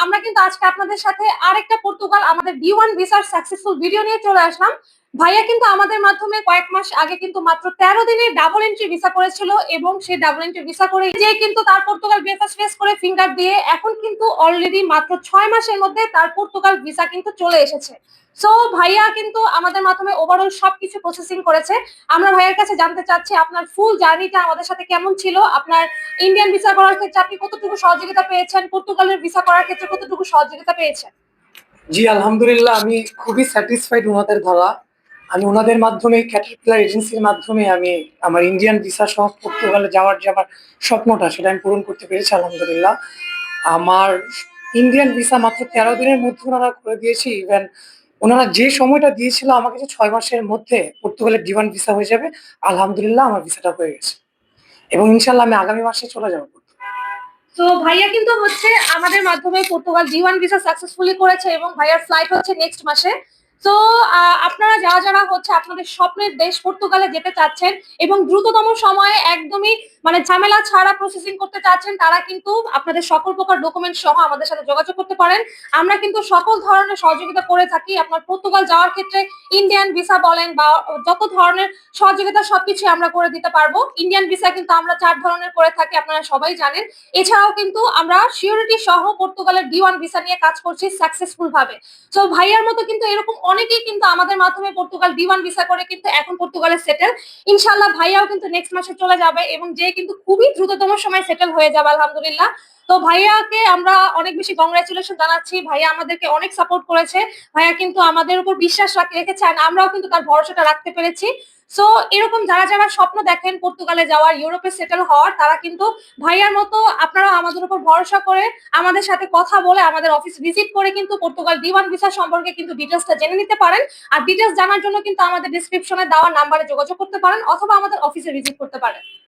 I'm আমরা কিন্তু আজকে আপনাদের সাথে আরেকটা পর্তুগাল আমাদের ডি ওয়ান ভিসার সাকসেসফুল ভিডিও নিয়ে চলে আসলাম। ভাইয়া কিন্তু আমাদের মাধ্যমে কয়েক মাস আগে কিন্তু মাত্র তেরো দিনে ডাবল এন্ট্রি ভিসা করেছিল এবং সেই ডাবল এন্ট্রি ভিসা করে যে কিন্তু তার পর্তুগাল বিএফএস ফেস করে ফিঙ্গার দিয়ে এখন কিন্তু অলরেডি মাত্র ছয় মাসের মধ্যে তার পর্তুগাল ভিসা কিন্তু চলে এসেছে। সো ভাইয়া কিন্তু আমাদের মাধ্যমে ওভারঅল সবকিছু প্রসেসিং করেছে। আমরা ভাইয়ের কাছে জানতে চাচ্ছি, আপনার ফুল জার্নিটা আমাদের সাথে কেমন ছিল? আপনার ইন্ডিয়ান ভিসা করার ক্ষেত্রে আপনি কতটুকু সহযোগিতা পেয়েছেন? পর্তুগালের ভিসা করার ক্ষেত্রে কতটুকু সহযোগিতা পেয়েছেন? জি, আলহামদুলিল্লাহ, আমি খুবই স্যাটিসফাইড ওনাদের দ্বারা। আমি ওনাদের মাধ্যমে ক্যাটারপিলার এজেন্সির মাধ্যমে আমি আমার ইন্ডিয়ান ভিসা সহ পর্তুগালে যাওয়ার যে আমার স্বপ্নটা, সেটা আমি পূরণ করতে পেরেছি, আলহামদুলিল্লাহ। আমার ইন্ডিয়ান ভিসা মাত্র তেরো দিনের মধ্যে ওনারা করে দিয়েছি ইভেন ওনারা যে সময়টা দিয়েছিল আমাকে যে ছয় মাসের মধ্যে পর্তুগালের ডিমান্ড ভিসা হয়ে যাবে, আলহামদুলিল্লাহ আমার ভিসাটা হয়ে গেছে। এবং ইনশাল্লাহ আমি আগামী মাসে চলে যাব। তো ভাইয়া কিন্তু হচ্ছে আমাদের মাধ্যমে Portugal G one visa successfully করেছে এবং ভাইয়ার ফ্লাইট হচ্ছে নেক্সট মাসে। তো আপনারা যারা যারা হচ্ছে আপনাদের স্বপ্নের দেশ পর্তুগালে যেতে চাচ্ছেন এবং দ্রুততম সময়ে একদমই মানে ঝামেলা ছাড়া প্রসেসিং করতে চাচ্ছেন, তারা কিন্তু আপনাদের সকল প্রকার ডকুমেন্ট সহ আমাদের সাথে যোগাযোগ করতে পারেন। আমরা কিন্তু সকল ধরনের সহযোগিতা করে থাকি। আপনার পর্তুগাল যাওয়ার ক্ষেত্রে ইন্ডিয়ান ভিসা বলেন বা যত ধরনের সহযোগিতা সবকিছু আমরা করে দিতে পারব। ইন্ডিয়ান ভিসা কিন্তু আমরা চার ধরনের করে থাকি, আপনারা সবাই জানেন। এছাড়াও কিন্তু আমরা সিওরিটি সহ পর্তুগালের ডি ওয়ান ভিসা নিয়ে কাজ করছি সাকসেসফুল ভাবে। তো ভাইয়ার মতো কিন্তু এরকম অনেকেই কিন্তু আমাদের মাধ্যমে পর্তুগাল ডি ওয়ান ভিসা করে কিন্তু এখন পর্তুগালে সেটেল ইনশাল্লাহ ভাইয়াও কিন্তু নেক্সট মাসে চলে যাবে এবং যে কিন্তু খুবই দ্রুততম সময় সেটেল হয়ে যাবে, আলহামদুলিল্লাহ। তো ভাইয়াকে আমরা অনেক বেশি কংগ্রেচুলেশন জানাচ্ছি। ভাইয়া আমাদেরকে অনেক সাপোর্ট করেছে। ভাইয়া কিন্তু আমাদের উপর বিশ্বাস রাখ- রেখেছে and আমরাও কিন্তু তার ভরসাটা রাখতে পেরেছি। সো এরকম যারা যারা স্বপ্ন দেখেন পর্তুগালে যাওয়ার, ইউরোপে সেটেল হওয়ার, তারা কিন্তু ভাইয়ার মতো আপনারা আমাদের উপর ভরসা করে আমাদের সাথে কথা বলে আমাদের অফিস ভিজিট করে কিন্তু পর্তুগাল ডিওয়ান ভিসা সম্পর্কে কিন্তু ডিটেলসটা জেনে নিতে পারেন। আর ডিটেলস জানার জন্য কিন্তু আমাদের ডিসক্রিপশনে দেওয়া নাম্বারে যোগাযোগ করতে পারেন অথবা আমাদের অফিসে ভিজিট করতে পারেন।